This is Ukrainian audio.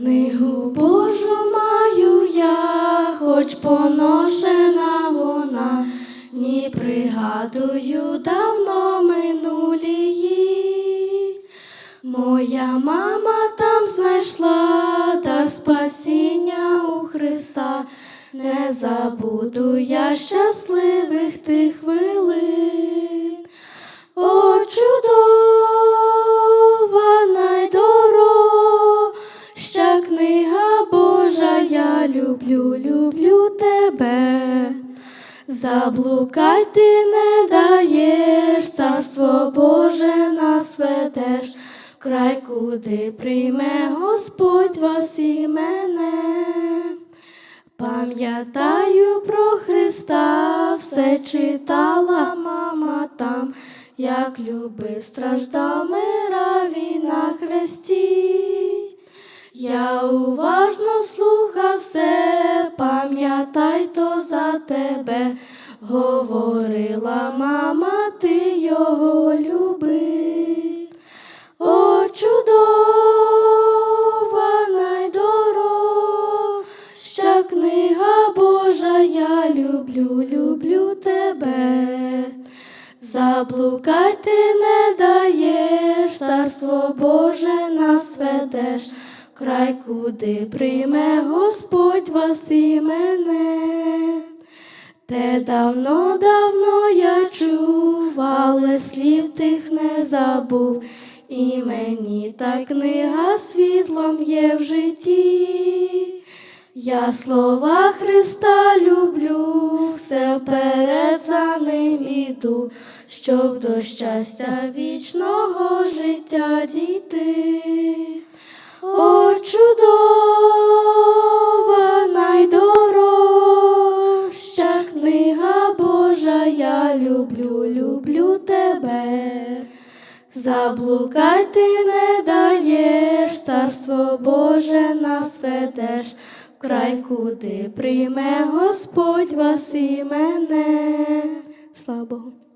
Книгу Божу маю я, хоч поношена вона, ні пригадую давно минулі. її. Моя мама там знайшла дар спасіння у Христа, не забуду я щасливих тих хвилин. Люблю, люблю тебе. Заблукай ти не даєш, царство Боже нас ведеш, край куди прийме Господь вас і мене. Пам'ятаю про Христа, все читала мама там, як любив, страждав, мирав він на хресті. Люблю, тебе. Заблукай ти не даєш, царство Боже нас ведеш, край куди прийме Господь вас і мене. Те давно, давно я чув, але слів тих не забув, і мені та книга світлом є в житті. Я слова Христа люблю, все вперед за ним іду, щоб до щастя вічного життя дійти. О, чудова, найдорожча книга Божа, я люблю, люблю тебе. Заблукай ти не даєш, царство Боже нас ведеш, край куди прийме Господь вас і мене. Слава Богу.